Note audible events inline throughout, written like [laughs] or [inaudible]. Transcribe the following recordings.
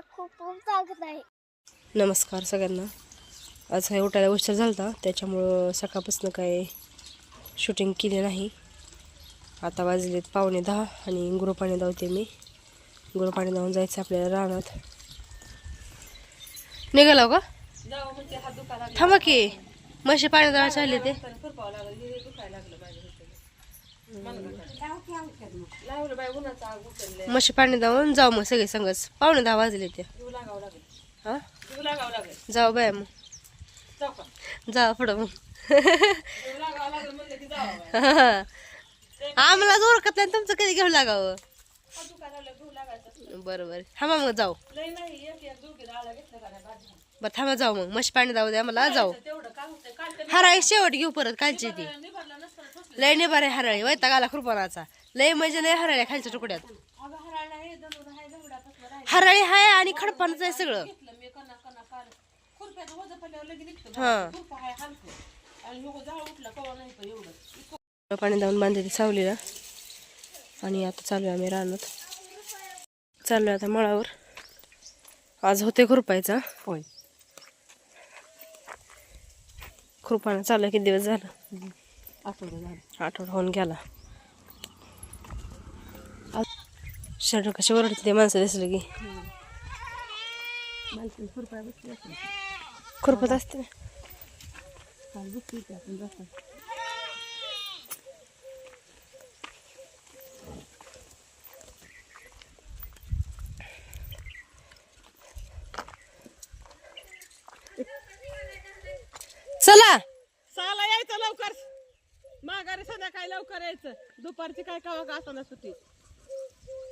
खूप खूप स्वागत आहे. नमस्कार सगळ्यांना. आज काही उठायला उशीर झाला होता त्याच्यामुळं सकाळपासून काय शूटिंग केली नाही. आता वाजलेत पावणे दहा आणि गुरुपाणी धावते मी. गुरुपाणी धावून जायचं आपल्याला रानात. निघाला का? थांबा की म्हशी पाणी धावायला चालले ते. म्हशी पाणी धावून जाऊ मग सगळे संगच. पाहुणे दहा वाजले ते. हा? जाऊ बाय मग. जा पुढं मग. आम्हाला ओळखत नाही तुमचं कधी घेऊ लागावं? बरं बरं थांबा मग जाऊ. बरं थांबा जाऊ मग. मशी पाणी जाऊ द्या मला जाऊ. हराय शेवट घेऊ परत कालची ती. लय निबार आहे हराळी वैताग आला कृपणाचा लय म्हणजे लय हराळी आहे खालच्या तुकड्यात. हराळी हाय आणि खडपानच आहे सगळं. हा. पाणी जाऊन बांधते सावलीला. आणि आता चालू आहे आम्ही रानात. चालू आहे आता मळावर. आज होते खुरपायचा होय. खुरपानं चालू आहे किती दिवस झालं? आठवडा आठवडा होऊन गेला. शर्ट कशी ओरडते ते माणसं दिसलं की. खुरपत असते चला. चला यायचं लवकर. माघारी संध्याकाळी लवकर यायचं. दुपारची काय कावा का असताना सुट्टी.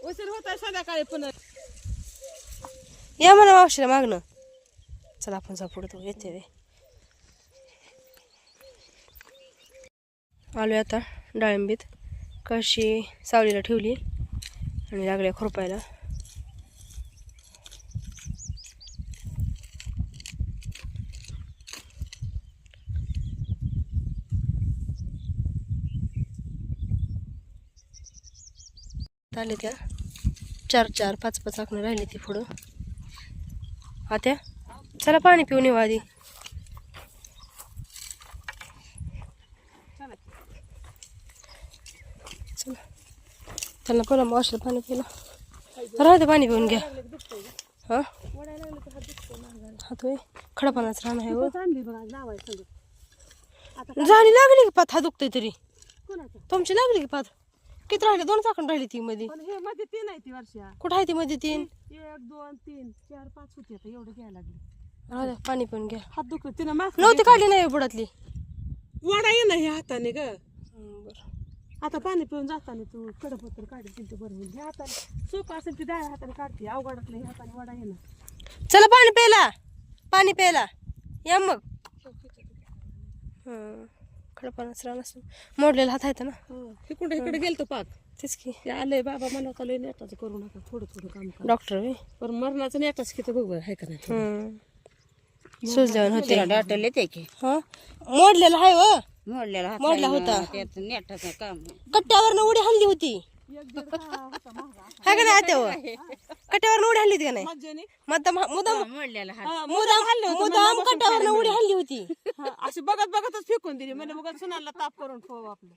उशीर होत आहे संध्याकाळी पुन्हा. या म्हणा मावशीला मागणं. चला आपण जा पुढे येते रे. आलो आता डाळिंबीत. कशी सावलीला ठेवली. आणि लागल्या खुरपायला. आले त्या. चार चार पाच पाच आकडे राहिले ती पुढं. आत्या चला पाणी पिऊन येऊ आधी. चला. त्यांना पहिला मावशीला पाणी पिलं राहू दे पाणी पिऊन घ्या. हा? हात होय खडा पाण्याचं राहणं आहे हो. झाली लागली की पात? हा दुखतोय तरी. तुमची लागली की पात? किती राहिले? दोन चाकण राहिली ती मध्ये. पण हे मध्ये तीन आहे ती वर्षा. कुठं आहे ती मध्ये तीन? एक दोन तीन चार पाच होती आता एवढं घ्यायला लागली. राहू द्या पाणी पिऊन घ्या. हात दुखत तिनं मास्क नव्हती काढली नाही बुडातली. वडा ये ना हे हाताने ग. बरं. आता पाणी पिऊन जाताना तू कडपत्र काढतील ते बरं होईल. हे हाताने सोपं असेल ती डाव्या हाताने काढते अवघडातलं हे हाताने वडा ये ना. चला पाणी प्यायला. पाणी प्यायला. या मग. खडपानाच राहणार असं मोडलेला हात आहे ना. इकडे इकडे गेलतो पाक. तेच की. ते आलंय बाबा मला लय नेटाचं करू नका थोडं थोडं काम करा. डॉक्टर वे पण मरणाचं नेटाच किती बघ बरं, आहे का नाही? सुजल्यावर होते. डॉक्टर येते की. हा? मोडलेला आहे व. मोडलेला हात मोडला होता. त्यात नेटाचं काम कट्ट्यावर उडी हल्ली होती. हा का नाही आत्यावर [laughs] कट्ट्यावर उडी हल्ली होती का नाही? मज्जाने. मुद्दाम मुद्दाम मोडलेला हात. मुद्दाम मुद्दाम कट्ट्यावर उडी हल्ली होती. हा, अशी बघत बघतच फेकून दिली. म्हणजे मग सुनाला ताप करून ठेव आपलं.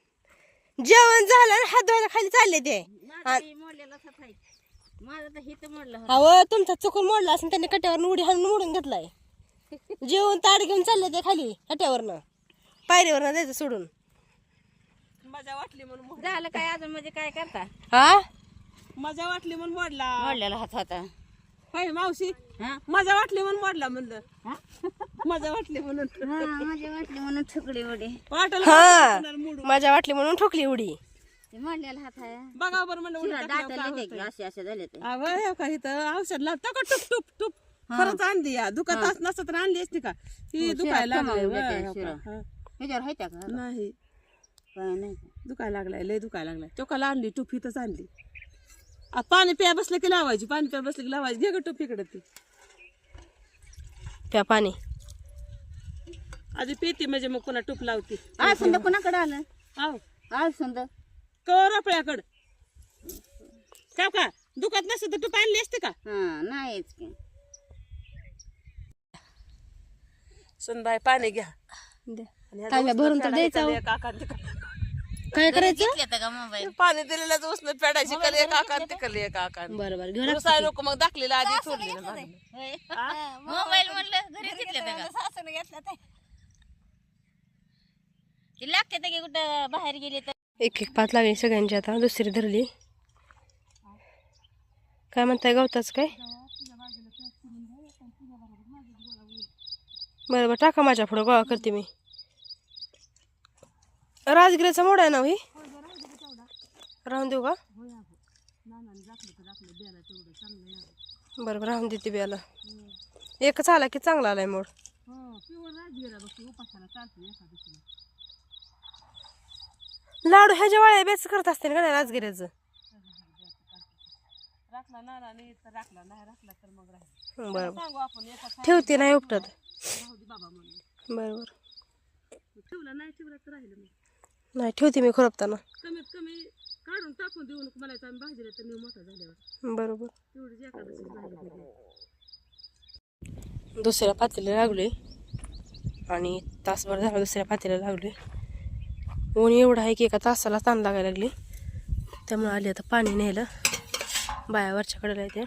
जेवण झालं आणि हात धुवायला खाली चालले ते. मोडलेला हात आहे माझा तर हित मोडला होता. अहो तुमचा चुकून मोडला असं त्यांनी कट्यावर उडी हाणून मोडून घेतलाय. जेवण ताट घेऊन चालले ते खाली कट्यावरनं. पायरीवरनं द्यायचं सोडून. मजा वाटली म्हणून झालं काय अजून? म्हणजे काय करता? हा? मजा वाटली म्हणून मोडला मोडलेला हात होता. होय मावशी? हा? मजा वाटली म्हणून मोडला म्हणलं. हा? मजा वाटली म्हणून. हा, माझी वाटली म्हणून ठुकडी उडी. वाटलं हा मोडू. माझ्या वाटली म्हणून ठोकली उडी. ते मोडलेला हात आहे. बघा बरं म्हणलं येते की असे असे झाले ते. अगं हे का इथं औषध लावता. का टुप टुप टुप. खरंच आणली या. दुखत अस नसत तर आणली असती का? ही दुखायला लागलंय कमावून वय, देते हो शिरा. हा. ह्याच्यावर का? नाही. काय नाही. दुखायला लागलाय लय दुखायला लागलाय. चोकाला आणली टुप इथंच आणली. आ, पाणी प्या बसलं की लावायची पाणी प्या बसलं की लावायची. घे ग टुप इकडे ती. प्या पाणी. आधी पेती म्हणजे मग पुन्हा टूप लावती. आज सुंदर कुणाकडे आलं? आव आज सुंदर कर आपल्याकडं. काय का? दुखात नसतं तर तू आणली असते का? हा नाहीच की. सुनबाई पाणी घ्या. द्या. आणि ह्या तांब्या उचलून भरून तर द्यायचं तिकडं. काय करायचं? घेतलं का मोबाईल पाणी दिलेलं उचलून फेडायची कली एक आकार तिकडली एक आकार बरं बरं घेऊन उसाय नको मग दाखलेलं आधी सोडली ना मागं. मोबाईल म्हणलं घरी घेतलं का? ते. लागते तर की कुठं बाहेर गेले तर. एक एक पात लागली सगळ्यांची आता दुसरी धरली. काय म्हणताय गवताच काय? बरं बरं टाका माझ्या पुढं गोळा करते मी. राजगिराचा मोड आहे ना ही राहून देऊ का? बरं बरं राहून देते बियाला एकच आला की चांगला आलाय मोड. लाडू ह्याच्या वाळ्या बेच करत असते ना राजगिऱ्याचं राखला ना नाही तर राखला नाही राखला तर मग राहील बरं बरं. ठेवते नाही उपटत बरोबर ठेवला नाही ठेवला तर राहिलं मग नाही ठेवते मी खुरपताना. कमीत कमी काढून टाकून देऊ नको मला आम्ही भाजीला तर मी मोठा झाल्यावर. बरोबर. तेवढीच एखादशी भाजी दिली. दुसऱ्या पातेला लागले आणि तासभर झाला दुसऱ्या पातेला लागले ऊन एवढं आहे की एका तासाला ताण लागायला लागली. त्यामुळे आली आता पाणी न्यायला. बाया वरच्या कडेला येते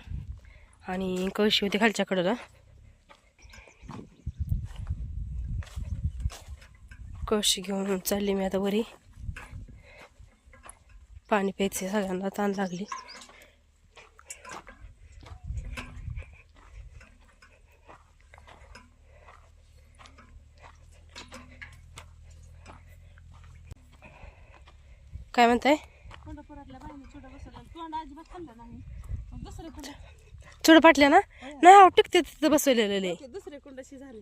आणि कळशी होती खालच्या कडेला कळशी घेऊन चालली मी आता वरी पाणी प्यायचे सगळ्यांना ताण लागली काय म्हणताय चुड पाटल्या ना नाही टिकते तिथं बसवलेलं दुसरे कुंडशी झाली.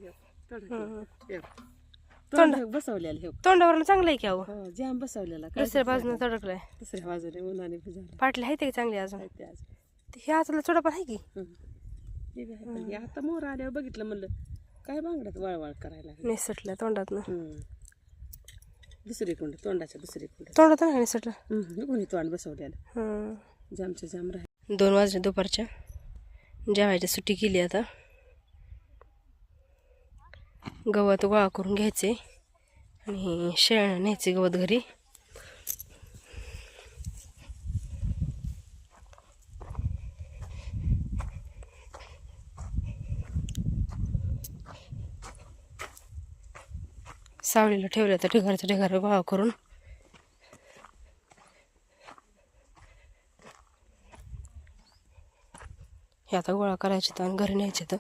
तोंड बसवलेलं हे तोंडावरनं चांगलं आहे की अहो? हो जॅम बसवलेला दुसऱ्या बाजूनं तडकलाय. दुसऱ्या बाजूने उन्हाने पाटले आहे ते चांगले अजून? हे आतला चुडा पण आहे की? आता मोर आल्यावर बघितलं म्हणलं काय बांगड्यात वळवळ करायला लागली. निसटल्या तोंडातनं. हं. दुसरी कुंड तोंडाच्या दुसरी कुंड. तोंडात नाही निसटलं? कोणी तोंड बसवलेलं. जामच्या जाम राहील दोन वाजले दुपारच्या. जेवायची सुट्टी केली आता. गवत गोळा करून घ्यायचे आणि शेळणं न्यायचे गवत घरी. सावलीला ठेवलं तर ढिगारचं ढिगार गोळा करून. हे आता गोळा करायचे तर आणि घरी न्यायचे तर.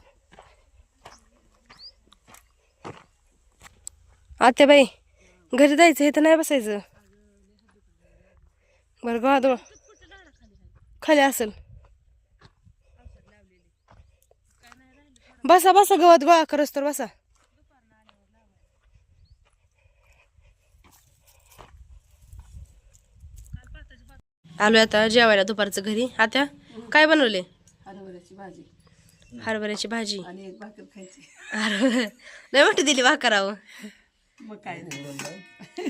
आत्या बाई घरी जायचं हे तर नाही बसायचं. बरं गोळा खाली असेल. बसा बसा गवत गोळा करस तर बसा. आलो आता जेवायला दुपारचं घरी. आता काय बनवले हरभऱ्याची भाजी. हरभऱ्याची भाजी. लय मोठी दिली भाकरावं मग काय [laughs]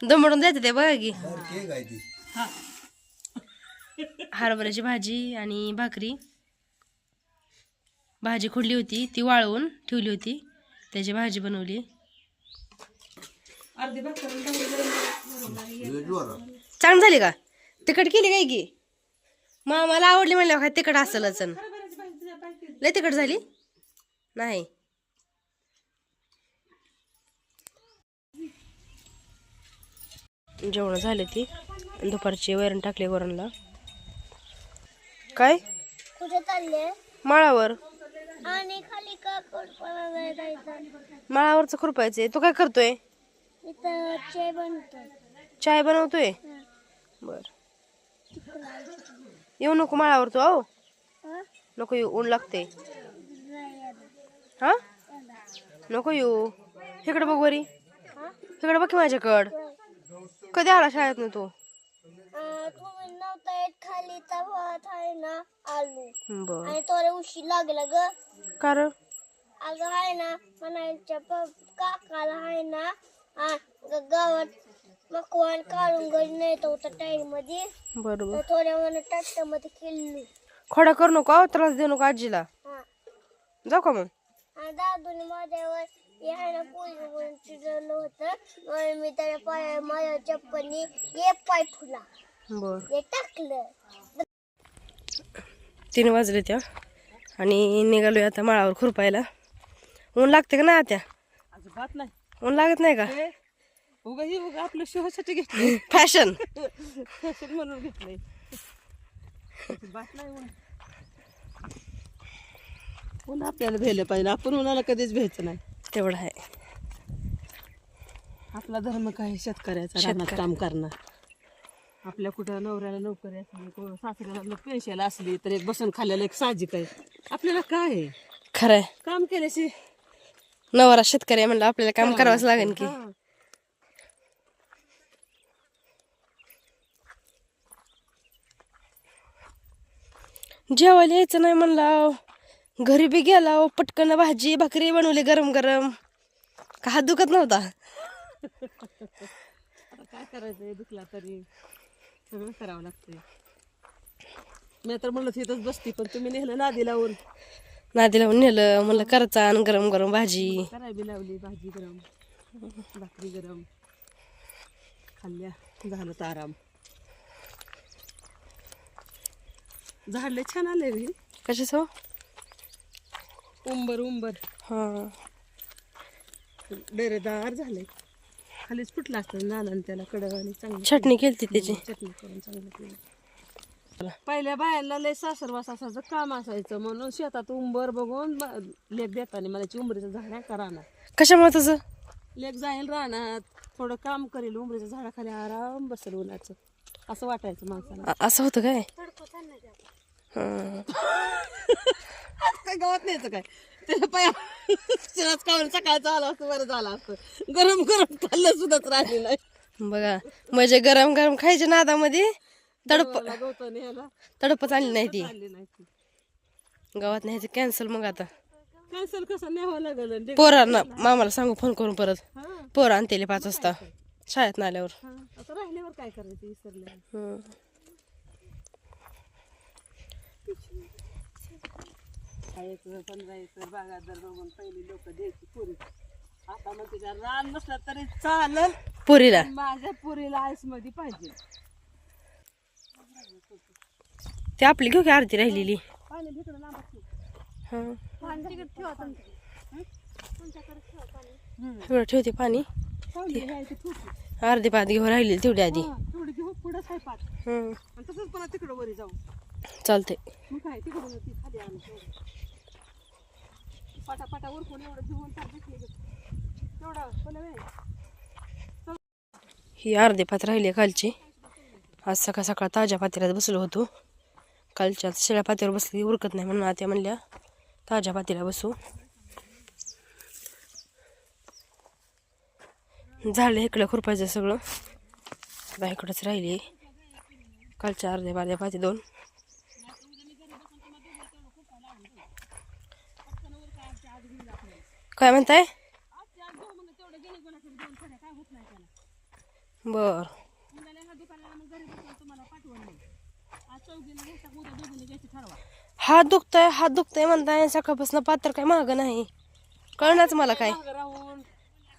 दमडून द्यायचं ते बघा की. हरभऱ्याची भाजी आणि भाकरी. भाजी खुडली होती ती वाळवून ठेवली होती. त्याची भाजी बनवली. अर्धी भाकर आणि भाजी गरम चांग झाली का? तिखट केली काय की? मामाला आवडली म्हणल्यावर काय तिखट असेलच. लय तिखट झाली? नाही. जेवण झाले ती. दुपारची वैरण टाकले वरणला. काय? कुठे चालले? माळावर. आणि खाली काकड पळायला जायचं? माळावरचं खुरपायचे तू काय करतोय? इथं चे बनतो चाय बनवतोय? बर. येऊ नको माळावर तू आहो नको येऊ ऊन लागते हा? नको येऊ. इकडे बघ वरी. इकडे बघ की माझ्याकड. कधी आला शाळेत ना तू तुम्ही नव्हता येत खाली भात आहे ना आलू. बर. आणि थोडे उशी लागला ग. कारण अगं आहे ना म्हणायच्या काकाला आहे ना आ, ग- गावात मकवान काढून घरी नाही होता टाईममध्ये बरोबर. तर थोड्या मला ट्रॅक्टरमध्ये केली. खोडा करू नको त्रास देऊ नको आजीला. हा. जाऊ का मग? आणि दादूने माझ्यावर यायला पोळी चिडवलं होतं? म्हणून मी त्याच्या पाया माझ्या चप्पलनी एक पाय फुला. बर. ते टाकलं. तीन वाजले त्या. आणि निघालोय आता माळावर खुरपायला. ऊन लागते का नाही आता अजिबात नाही. ऊन लागत नाही का? हे उगा ही उगा आपलं शोसाठी घेतलं फॅशन फॅशन म्हणून घेतलंय. अजिबात नाही ऊन. ऊन आपल्याला भेलं पाहिजे. आपण उन्हाला कधीच भेटचं नाही. तेवढं आहे. आपला धर्म काय? शेतकऱ्याचा रानात काम करणं. आपल्या कुठं नवऱ्याला नोकरी असली कोण सासऱ्याला पेन्शियल असली तर एक बसून खाल्लेलं एक साहजिक आहे. आपल्याला काय आहे? खरं आहे काम केल्याशी नवरा शेतकरी आहे म्हणलं आपल्याला काम करावंच लागेल की. हा. जेवायला यायचं नाही म्हणलं घरी बी गेला पटकन भाजी भाकरी बनवली गरम गरम. का हात दुखत नव्हता? आता काय करायचंय? दुखला तरी. सगळं करावं लागतंय. मी तर म्हणलं तिथंच बसती पण तुम्ही नेलं नादी लावून. नादी लावून नेलं. म्हणलं करचा आणि गरम गरम भाजी. कराय बी लावली भाजी गरम भाकरी गरम. खाल्ल्या झालं तर आराम. झाडले छान आले कशाचं? उंबर उंबर. हां. डेरेदार झाले. खालीच फुटला असतं नानान त्याला कडक आणि चांगलं चटणी केली त्याची. चटणी करून चांगलं केलं. पहिल्या बायांना लय सासरवास असायचं काम असायचं म्हणून शेतात उंबर बघून लेक देताना मला उंबरीचं झाड आहे का रानात? कशामुळे तसं? लेक जाईल रानात. थोडं काम करेल उंबरीच्या झाडाखाली आराम बसेल उन्हाचं. असं वाटायचं माणसाला. असं होतं काय. काय गावात न्यायचं काय? त्याला पाया शिराच खाऊन सकाळचं आलं असतं बरं झालं असतं. गरम गरम खाल्लं सुद्धाच राहिले नाही. बघा म्हणजे गरम गरम खायच्या नादामध्ये तडप न्यायला. तडपच आणली नाही ती. नाही ती. गावात न्यायचं कॅन्सल मग आता. कॅन्सल कसं न्यावं लागलं ते- पोरांना मामाला सांगू फोन करून परत. हा, पोरं आणतेले पाच वाजता. शाळेत आल्यावर. हा. आता राहिल्यावर काय करायचं विसरलं. दहा एकर पंधरा एकर बागायतदार बघून पहिली लोक द्यायची पुरी. आता मग तिच्या रान नसला तरी चालल पोरीला. माझ्या पुरीला आईसमध्ये पाहिजे. ती आपली घेऊ की अर्धी राहिलेली? पाणी भिकडं लांब. हां. ठेवा. एवढं ठेवते पाणी. अर्धी पात घेऊन राहिली तेवढी आधी. हा, तेवढी घेऊ पुढं आहे तसंच पुन्हा तिकडं वरी जाऊ. चालते मग काय तिकडून ती खाली आणू तेवढं. उरकून एवढं घेऊन घेतली तेवढं ही अर्धे पात राहिली आहे कालची. आज सकाळ सकाळ ताज्या पातेऱ्यात बसलो होतो. कालच्या शिळ्या पातेवर बसली उरकत नाही म्हणून आत्या म्हणल्या ताज्या पातेला बसू. झालं इकडं खुरपायचं सगळं. आता इकडंच राहिली. कालच्या अर्ध्या बार्ध्या पाती दोन. काय म्हणताय? बर. हात दुखतोय हात दुखतोय म्हणताय सकाळपासून पात्र काय महाग नाही. कळणाच मला काय. मागं राहून.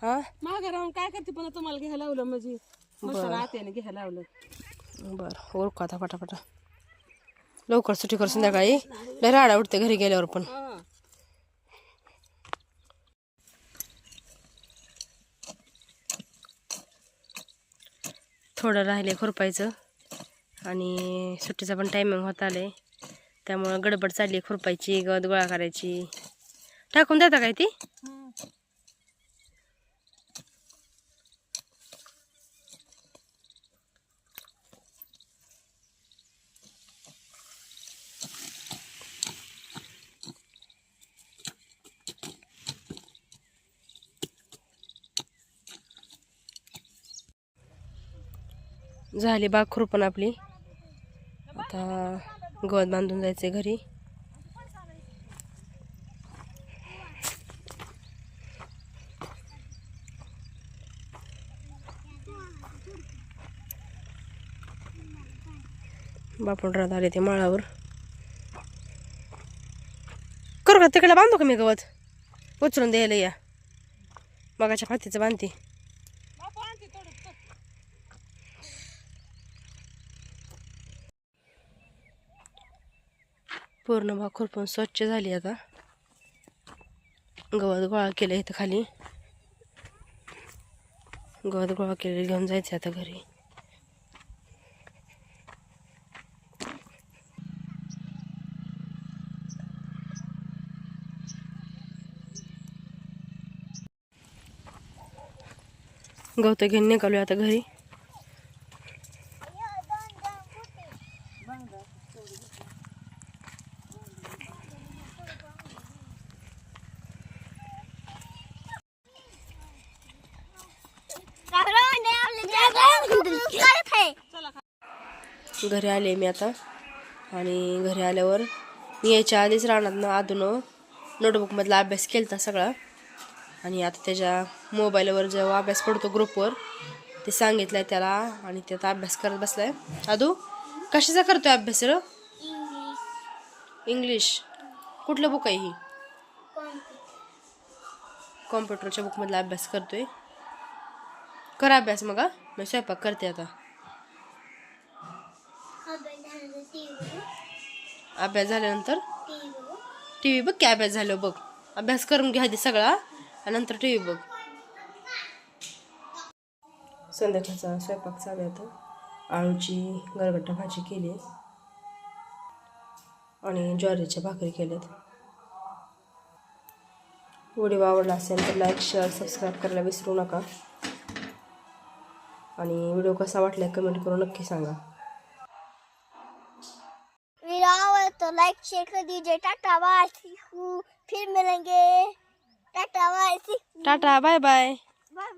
हा? मागं राहून काय करते पण तुम्हाला घ्यायला लावलं म्हणजे? मसाला आत्याने घ्यायला लावलं. बर ओळखू आता पटापटा लवकर सुट्टी कर संध्याकाळी. लय राडा उठते घरी गेल्यावर पण. थोडं राहिले खुरपायचं. आणि सुट्टीचा पण टायमिंग होत आले त्यामुळं गडबड चालली खुरपायची गवत गोळा करायची. टाकून देता काय ती? झाली बाखरू पण आपली. आता गवत बांधून जायचे घरी. बापणरात आले ते माळावर. करू का तिकडे बांधू का मी गवत? उचलून द्यायला या. मगाच्या फातीचं बांधते. पूर्ण भाग खुरपून स्वच्छ झाली आता. गवत गोळा केलं इथं खाली. गवत गोळा केलेलं घेऊन जायचं आता घरी. गवत घेऊन निघालो आता घरी. घरी आले मी आता. आणि घरी आल्यावर मी यायच्या आधीच रानातनं अधून नोटबुकमधला अभ्यास केला होता सगळा. आणि आता त्याच्या मोबाईलवर जेव्हा अभ्यास पडतो ग्रुपवर ते सांगितलं आहे त्याला आणि त्यात अभ्यास करत बसलाय. अदू कशाचा करतोय अभ्यास र? इंग्लिश कुठलं बुक आहे ही? कॉम्प्युटरच्या बुकमधला अभ्यास करतोय. कर अभ्यास मग. मी स्वयंपाक करते आता. अभ्यास झाल्यानंतर? टी व्ही बघ की अभ्यास झालं बघ. अभ्यास करून घ्या आधी सगळा आणि नंतर टी व्ही बघ. संध्याकाळचा स्वयंपाक चालू आहे आता. आळूची गरगट्टा भाजी केली आणि ज्वारीच्या भाकरी केल्यात. व्हिडिओ आवडला असेल तर लाईक शेअर सबस्क्राईब करायला विसरू नका. आणि व्हिडिओ कसा वाटला कमेंट करून नक्की सांगा. तो लाइक शेयर कर दीजिए। टाटा बाय सी यू फिर मिलेंगे। Tata bye see tata bye bye bye bye